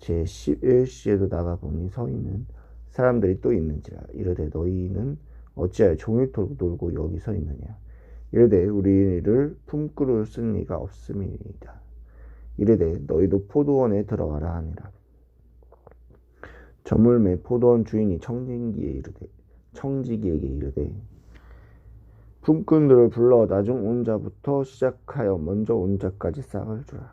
제11시에도 나가 보니 서 있는 사람들이 또 있는지라 이르되 너희는 어찌하여 종일토록 놀고 여기 서 있느냐? 이르되 우리를 품꾸를 쓴 이가 없음이니이다. 이르되 너희도 포도원에 들어가라 하니라. 저물매 포도원 주인이 청진기에 이르되 청지기에게 이르되 품꾼들을 불러 나중 온 자부터 시작하여 먼저 온 자까지 싹을 주라.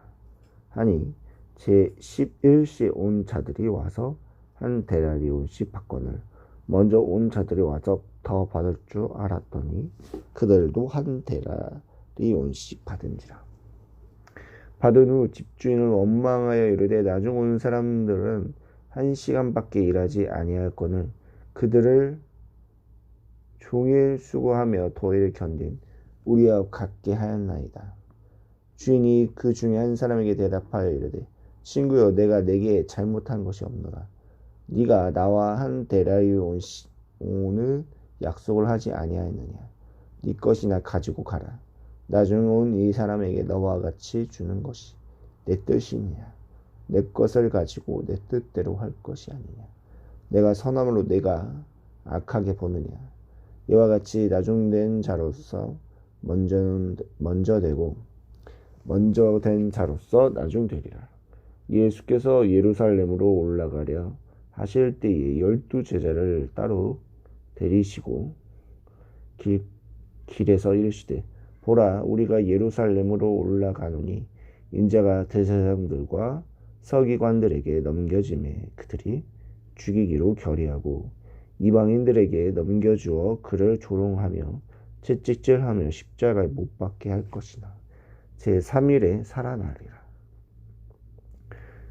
하니 제 11시에 온 자들이 와서 한 데나리온씩 받건을 먼저 온 자들이 와서 더 받을 줄 알았더니 그들도 한 데나리온씩 받은지라 받은 후 집주인을 원망하여 이르되 나중 온 사람들은 한 시간밖에 일하지 아니할거늘 그들을 종일 수고하며 더위를 견딘 우리와 같게 하였나이다. 주인이 그 중에 한 사람에게 대답하여 이르되 친구여 내가 내게 잘못한 것이 없노라. 네가 나와 한 데라이온을 약속을 하지 아니하였느냐. 네 것이나 가지고 가라. 나중에 온 이 사람에게 너와 같이 주는 것이 내 뜻이냐. 내 것을 가지고 내 뜻대로 할 것이 아니냐. 내가 선함으로 내가 악하게 보느냐. 이와 같이 나중된 자로서 먼저 먼저 되고 먼저 된 자로서 나중 되리라. 예수께서 예루살렘으로 올라가려 하실 때에 열두 제자를 따로 데리시고 길, 길에서 이르시되 보라 우리가 예루살렘으로 올라가노니 인자가 대제사장들과 서기관들에게 넘겨짐에 그들이 죽이기로 결의하고 이방인들에게 넘겨주어 그를 조롱하며 채찍질하며 십자가에 못 박게 할 것이나 제 3일에 살아나리라.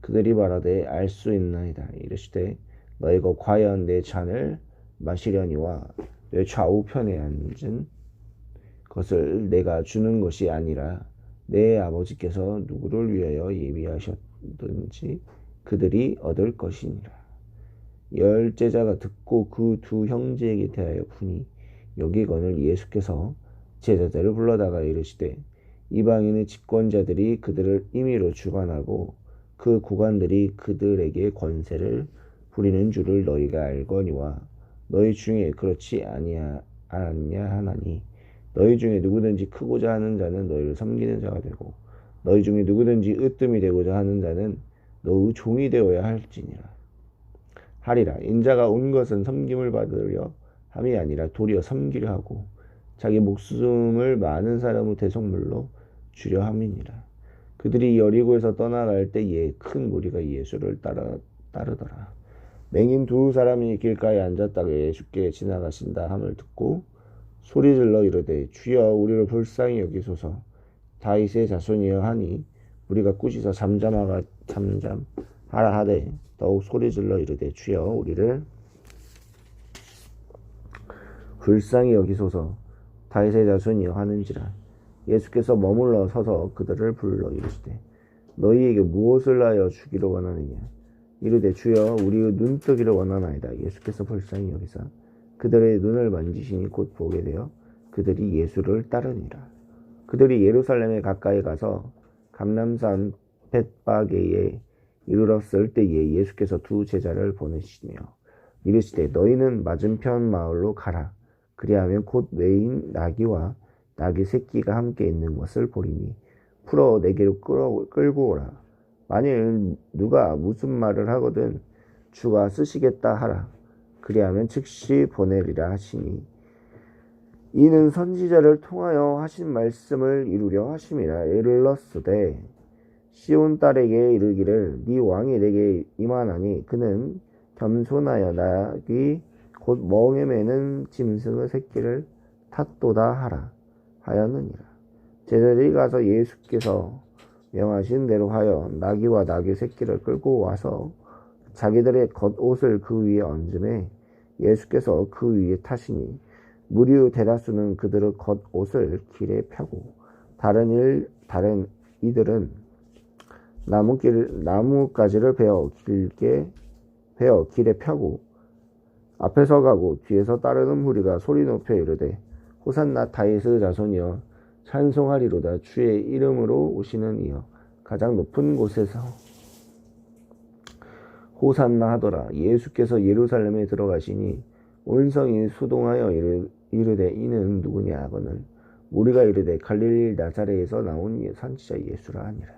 그들이 말하되 알 수 있나이다 이르시되 너희가 과연 내 잔을 마시려니와 내 좌우편에 앉은 것을 내가 주는 것이 아니라 내 아버지께서 누구를 위하여 예비하셨든지 그들이 얻을 것이니라. 열 제자가 듣고 그 두 형제에게 대하여 푸니 여기건을 예수께서 제자들을 불러다가 이르시되 이방인의 집권자들이 그들을 임의로 주관하고 그 고관들이 그들에게 권세를 부리는 줄을 너희가 알거니와 너희 중에 그렇지 아니하, 않냐 하나니 너희 중에 누구든지 크고자 하는 자는 너희를 섬기는 자가 되고 너희 중에 누구든지 으뜸이 되고자 하는 자는 너의 종이 되어야 할지니라. 하리라. 인자가 온 것은 섬김을 받으려 함이 아니라 도리어 섬기려 하고 자기 목숨을 많은 사람의 대속물로 주려 함이니라 그들이 여리고에서 떠나갈 때에 큰 무리가 예수를 따라 따르더라. 맹인 두 사람이 길가에 앉았다가 예수께 지나가신다 함을 듣고 소리질러 이르되 주여 우리를 불쌍히 여기소서. 다윗의 자손이여 하니 우리가 꾸짖어 잠잠하가 잠잠하라 하되 더욱 소리질러 이르되 주여 우리를 불쌍히 여기소서. 다윗의 자손이여 하는지라 예수께서 머물러 서서 그들을 불러 이르시되 너희에게 무엇을 하여 주기를 원하느냐? 이르되 주여 우리의 눈뜨기를 원하나이다. 예수께서 불쌍히 여기사 그들의 눈을 만지시니 곧 보게 되어 그들이 예수를 따르니라. 그들이 예루살렘에 가까이 가서 감람산 벳바게에 이르렀을 때에 예수께서 두 제자를 보내시며 이르시되 너희는 맞은편 마을로 가라. 그리하면 곧 외인 나귀와 나귀 새끼가 함께 있는 것을 보리니 풀어 내게로 끌어, 끌고 오라 만일 누가 무슨 말을 하거든 주가 쓰시겠다 하라. 그리하면 즉시 보내리라 하시니 이는 선지자를 통하여 하신 말씀을 이루려 하심이라 에를러스되 시온 딸에게 이르기를 네 왕이 내게 임하나니 그는 겸손하여 낙이 곧 멍에 매는 짐승의 새끼를 탔도다 하라 하였느니라. 제자들이 가서 예수께서 명하신 대로 하여 나귀와 나귀 새끼를 끌고 와서 자기들의 겉옷을 그 위에 얹음에 예수께서 그 위에 타시니 무리 대다수는 그들의 겉옷을 길에 펴고 다른 일 다른 이들은 나무길 나무가지를 베어 길게 베어 길에 펴고 앞에서 가고 뒤에서 따르는 무리가 소리 높여 이르되 호산나 다윗의 자손이여 찬송하리로다 주의 이름으로 오시는 이여 가장 높은 곳에서 호산나 하더라. 예수께서 예루살렘에 들어가시니 온 성이 수동하여 이르, 이르되 이는 누구냐 하거늘 우리가 이르되 갈릴리 나사렛에서 나온 예, 선지자 예수라 하니라.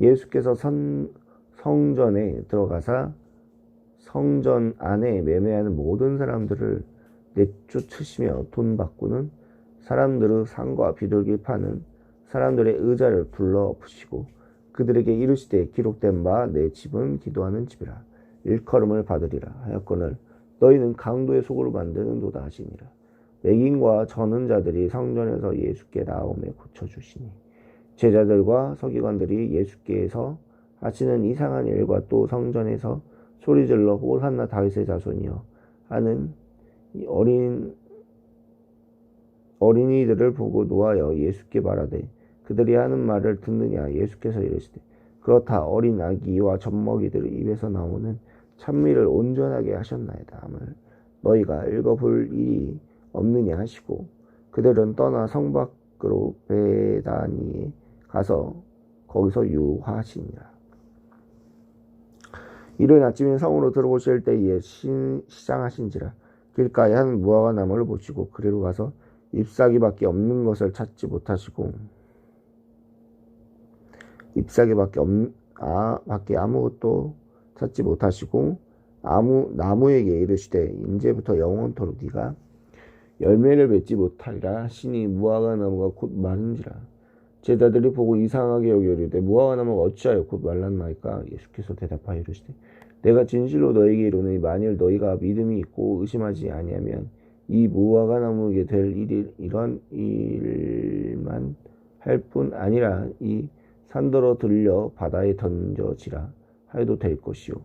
예수께서 선, 성전에 들어가사 성전 안에 매매하는 모든 사람들을 내쫓으시며 돈 바꾸는 사람들의 상과 비둘기 파는 사람들의 의자를 불러 푸시고 그들에게 이르시되 기록된 바 내 집은 기도하는 집이라. 일컬음을 받으리라 하였거늘 너희는 강도의 속으로 만드는 도다 하시니라. 맥인과 저는 자들이 성전에서 예수께 나오매 고쳐주시니 제자들과 서기관들이 예수께서 하시는 이상한 일과 또 성전에서 소리질러 호산나 다윗의 자손이여 하는 어린 어린이들을 보고 놓아여 예수께 말하되 그들이 하는 말을 듣느냐? 예수께서 이르시되 그렇다. 어린 아기와 젖먹이들 입에서 나오는 찬미를 온전하게 하셨나이다 함을 너희가 읽어볼 일이 없느냐 하시고 그들은 떠나 성 밖으로 베다니에 가서 거기서 유화하시니라. 이른 아침에 성으로 들어오실 때에 시장하신지라 길가에 한 무화과 나무를 보시고 그리로 가서 잎사귀밖에 없는 것을 찾지 못하시고. 잎사귀밖에 없 아, 밖에 아무것도 찾지 못하시고 아무 나무에게 이르시되 인제부터 영원토록 네가 열매를 맺지 못하리라. 신이 무화과 나무가 곧 마른지라. 제자들이 보고 이상하게 여기려되 무화과 나무가 어찌하여 곧 말랐나이까? 예수께서 대답하여 이르시되 내가 진실로 너에게 이르노니 만일 너희가 믿음이 있고 의심하지 아니하면 이 무화과 나무에게 될 일이 이런 일만 할 뿐 아니라 이 산더러 들려 바다에 던져지라 하여도 될 것이요.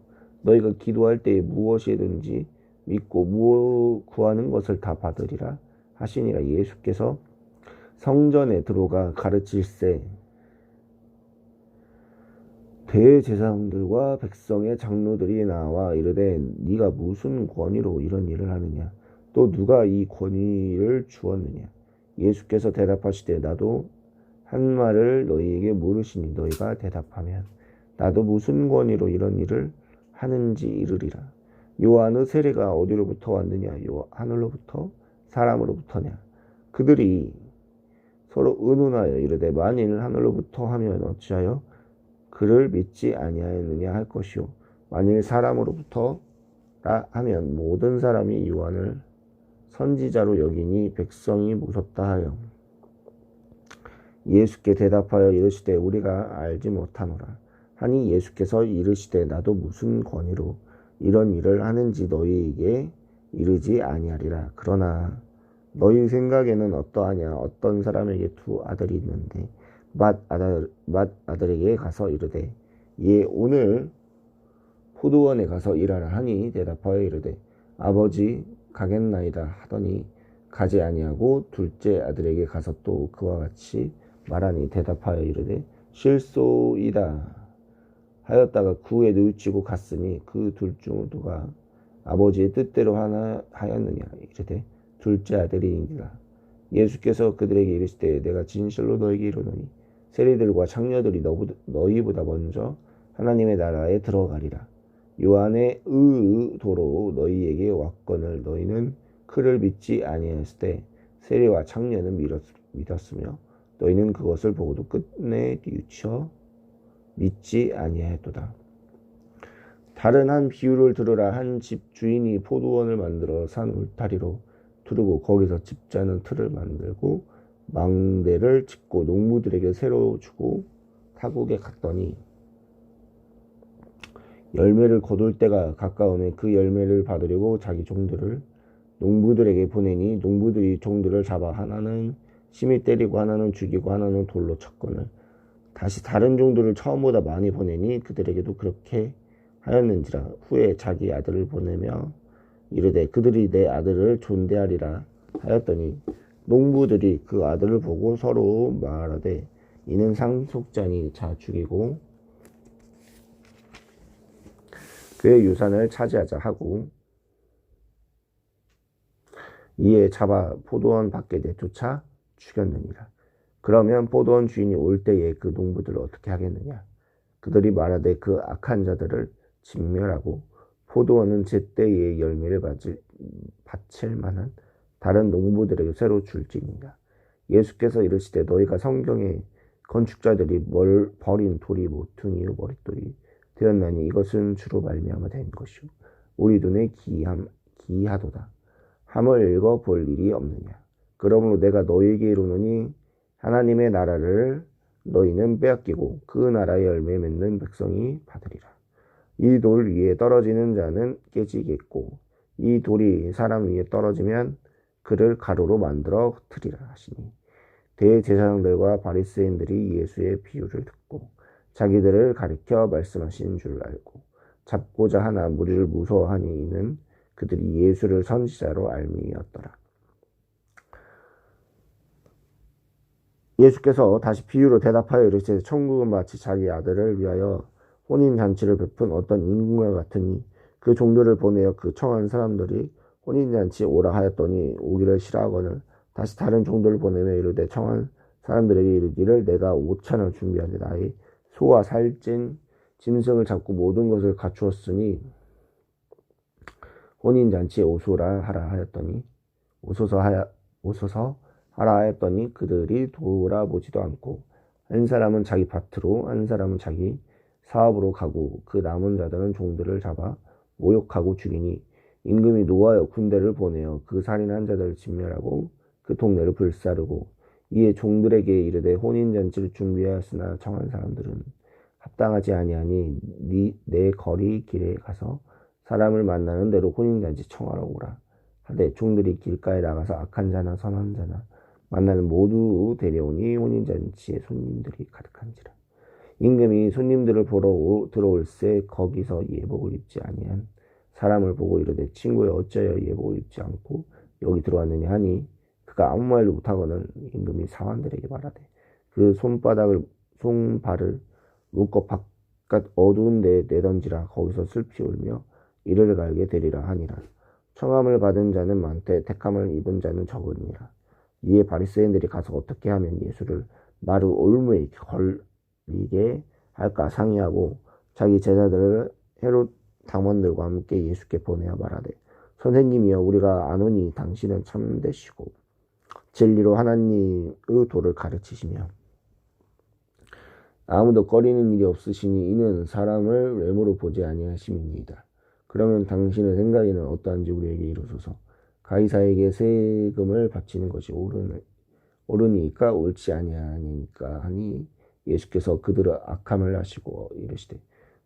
너희가 기도할 때에 무엇이든지 믿고 무엇 구하는 것을 다 받으리라 하시니라. 예수께서 성전에 들어가 가르칠세 대제사장들과 백성의 장로들이 나와 이르되 네가 무슨 권위로 이런 일을 하느냐? 또 누가 이 권위를 주었느냐? 예수께서 대답하시되 나도 한 말을 너희에게 물으시니 너희가 대답하면 나도 무슨 권위로 이런 일을 하는지 이르리라. 요한의 세례가 어디로부터 왔느냐? 요 하늘로부터 사람으로부터냐? 그들이 서로 의논하여 이르되 만일 하늘로부터 하면 어찌하여 그를 믿지 아니하였느냐 할 것이요 만일 사람으로부터라 하면 모든 사람이 요한을 선지자로 여기니 백성이 무섭다 하여 예수께 대답하여 이르시되 우리가 알지 못하노라. 하니 예수께서 이르시되 나도 무슨 권위로 이런 일을 하는지 너희에게 이르지 아니하리라. 그러나 너희 생각에는 어떠하냐? 어떤 사람에게 두 아들이 있는데 맏 아들 맏 아들에게 가서 이르되 예 오늘 포도원에 가서 일하라 하니 대답하여 이르되 아버지 가겠나이다 하더니 가지 아니하고 둘째 아들에게 가서 또 그와 같이 말하니 대답하여 이르되 실소이다. 하였다가 그 후에 뉘우치고 갔으니 그 둘 중 누가 아버지의 뜻대로 하나 하였느냐? 이르되 둘째 아들이니라. 예수께서 그들에게 이르시되 내가 진실로 너에게 이르노니 세리들과 창녀들이 너희보다 먼저 하나님의 나라에 들어가리라 요한의 의도로 너희에게 왔건을 너희는 그를 믿지 아니하였을 때 세리와 창녀는 믿었으며 너희는 그것을 보고도 끝내 뉘우쳐 믿지 아니하였도다. 다른 한 비유를 들으라 한 집 주인이 포도원을 만들어 산 울타리로 두르고 거기서 집자는 틀을 만들고 망대를 짓고 농부들에게 새로 주고 타국에 갔더니 열매를 거둘 때가 가까우면 그 열매를 받으려고 자기 종들을 농부들에게 보내니 농부들이 종들을 잡아 하나는 심히 때리고 하나는 죽이고 하나는 돌로 쳤거늘 다시 다른 종들을 처음보다 많이 보내니 그들에게도 그렇게 하였는지라 후에 자기 아들을 보내며 이르되 그들이 내 아들을 존대하리라 하였더니 농부들이 그 아들을 보고 서로 말하되 이는 상속자니 자 죽이고 그의 유산을 차지하자 하고 이에 잡아 포도원 밖에 내쫓아 죽였느니라. 그러면 포도원 주인이 올 때에 그 농부들을 어떻게 하겠느냐? 그들이 말하되 그 악한 자들을 진멸하고 포도원은 제때에 열매를 바칠, 바칠 만한 다른 농부들에게 새로 줄지니라. 예수께서 이르시되 너희가 성경에 건축자들이 멀, 버린 돌이 모퉁이의 머릿돌이 되었나니 이것은 주로 말미암아 된 것이요 우리 눈에 기함, 기하도다. 함을 읽어 볼 일이 없느냐. 그러므로 내가 너희에게 이르노니 하나님의 나라를 너희는 빼앗기고 그 나라의 열매 맺는 백성이 받으리라. 이 돌 위에 떨어지는 자는 깨지겠고 이 돌이 사람 위에 떨어지면 그를 가루로 만들어 흩으리라 하시니 대제사장들과 바리새인들이 예수의 비유를 듣고 자기들을 가리켜 말씀하신 줄 알고 잡고자 하나 무리를 무서워하니 이는 그들이 예수를 선지자로 알미였더라. 예수께서 다시 비유로 대답하여 이르시되 천국은 마치 자기 아들을 위하여 혼인 잔치를 베푼 어떤 임금과 같으니 그 종들을 보내어 그 청한 사람들이 혼인 잔치에 오라 하였더니 오기를 싫어하거늘 다시 다른 종들을 보내며 이르되 청한 사람들에게 이르기를 내가 오찬을 준비하되 나의 소와 살찐 짐승을 잡고 모든 것을 갖추었으니 혼인 잔치에 오소라 하라 하였더니 오소서 하야 오소서 하라 하였더니 그들이 돌아보지도 않고 한 사람은 자기 밭으로 한 사람은 자기 사업으로 가고 그 남은 자들은 종들을 잡아 모욕하고 죽이니 임금이 노하여 군대를 보내어 그 살인한 자들을 진멸하고 그 동네를 불사르고 이에 종들에게 이르되 혼인 잔치를 준비하였으나 청한 사람들은 합당하지 아니하니 네, 내 거리 길에 가서 사람을 만나는 대로 혼인 잔치 청하러 오라. 하되 종들이 길가에 나가서 악한 자나 선한 자나 만나는 모두 데려오니 혼인 잔치에 손님들이 가득한지라. 임금이 손님들을 보러 오, 들어올새 거기서 예복을 입지 아니한 사람을 보고 이르되 친구여 어찌하여 예복을 입지 않고 여기 들어왔느냐 하니? 그가 아무 말도 못하거늘 임금이 사환들에게 말하되 그 손바닥을 손발을 묶어 바깥 어두운 데에 내던지라 거기서 슬피 울며 이를 갈게 되리라 하니라. 청함을 받은 자는 많되 택함을 입은 자는 적으니라. 이에 바리새인들이 가서 어떻게 하면 예수를 마루 올무에 걸리게 할까 상의하고 자기 제자들을 헤롯 당원들과 함께 예수께 보내어 말하되 선생님이여 우리가 아노니 당신은 참되시고 진리로 하나님의 도를 가르치시며 아무도 꺼리는 일이 없으시니 이는 사람을 외모로 보지 아니하심입니다. 그러면 당신의 생각에는 어떠한지 우리에게 이루소서. 가이사에게 세금을 바치는 것이 옳으니, 옳으니까 옳지 아니하니까 하니 예수께서 그들을 악함을 하시고 이르시되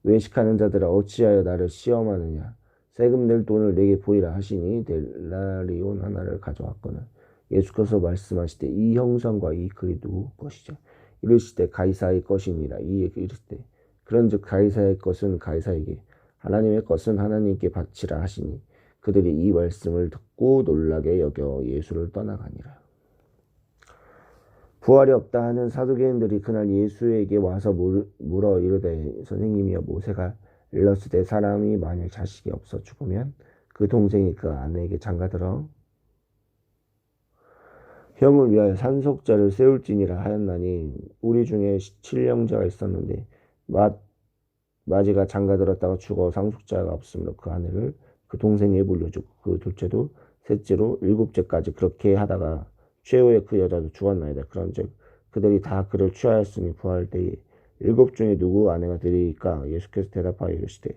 외식하는 자들아 어찌하여 나를 시험하느냐? 세금 낼 돈을 내게 보이라 하시니 델라리온 하나를 가져왔거늘. 예수께서 말씀하시되 이 형상과 이 글이 누구 것이죠 이르시되 가이사의 것이니라. 이에 이르시되 그런즉 가이사의 것은 가이사에게 하나님의 것은 하나님께 바치라 하시니 그들이 이 말씀을 듣고 놀라게 여겨 예수를 떠나가니라. 부활이 없다 하는 사두개인들이 그날 예수에게 와서 물어 이르되 선생님이여 모세가 일렀을 때 사람이 만약 자식이 없어 죽으면 그 동생이 그 아내에게 장가들어 형을 위하여 산속자를 세울지니라 하였나니 우리 중에 칠령자가 있었는데 마, 마지가 장가들었다가 죽어 상속자가 없으므로 그 아내를 그 동생에 물려주고 그 둘째도 셋째로 일곱째까지 그렇게 하다가 최후의 그 여자도 죽었나이다. 그런즉 그들이 다 그를 취하였으니 부활 때에 일곱 중에 누구 아내가 되리까 예수께서 대답하여 이르시되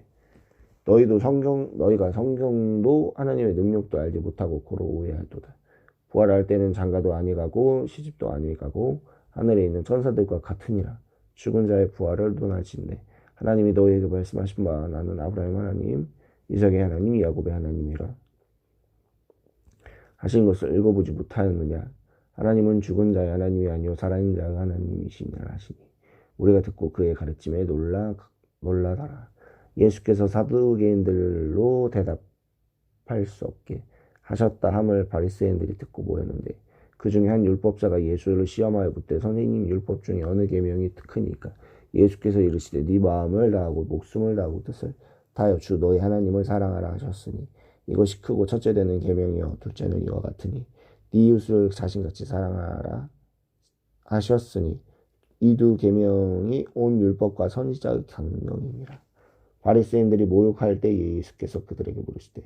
너희도 성경 너희가 성경도 하나님의 능력도 알지 못하고 고로 오해하도다. 부활할 때는 장가도 아니 가고 시집도 아니 가고 하늘에 있는 천사들과 같으니라. 죽은 자의 부활을 논할진대 하나님이 너희에게 말씀하신 바 나는 아브라함 하나님, 이삭의 하나님, 야곱의 하나님이라. 하신 것을 읽어보지 못하였느냐? 하나님은 죽은 자의 하나님이 아니요 살아있는 자의 하나님이시냐 하시니 우리가 듣고 그의 가르침에 놀라 놀라더라. 예수께서 사두개인들로 대답할 수 없게 하셨다 함을 바리새인들이 듣고 모였는데 그 중에 한 율법자가 예수를 시험하여 묻되 선생님 율법 중에 어느 계명이 크니까 예수께서 이르시되 네 마음을 다하고 목숨을 다하고 뜻을 다하여 주 너희 하나님을 사랑하라 하셨으니 이것이 크고 첫째 되는 계명이요 둘째는 이와 같으니 네 이웃을 자신같이 사랑하라 하셨으니 이 두 계명이 온 율법과 선지자의 강령이니라 바리새인들이 모욕할 때 예수께서 그들에게 물으시되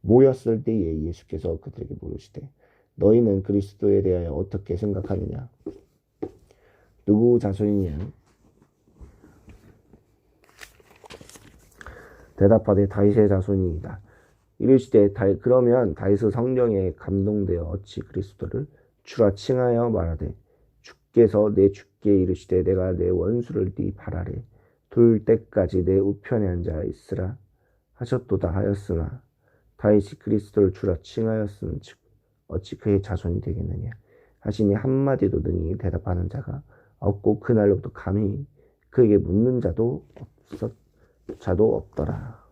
모였을 때에 예수께서 그들에게 물으시되 너희는 그리스도에 대하여 어떻게 생각하느냐? 누구 자손이냐? 대답하되 다윗의 자손이이다 이르시되 다, 그러면 다윗의 성령에 감동되어 어찌 그리스도를 주라 칭하여 말하되 주께서 내 주께 이르시되 내가 내 원수를 네 발 아래 둘 때까지 내 우편에 앉아 있으라 하셨도다 하였으나 다윗이 그리스도를 주라 칭하였은즉 어찌 그의 자손이 되겠느냐 하시니 한마디도 능히 대답하는 자가 없고 그날로부터 감히 그에게 묻는 자도 없었 자도 없더라.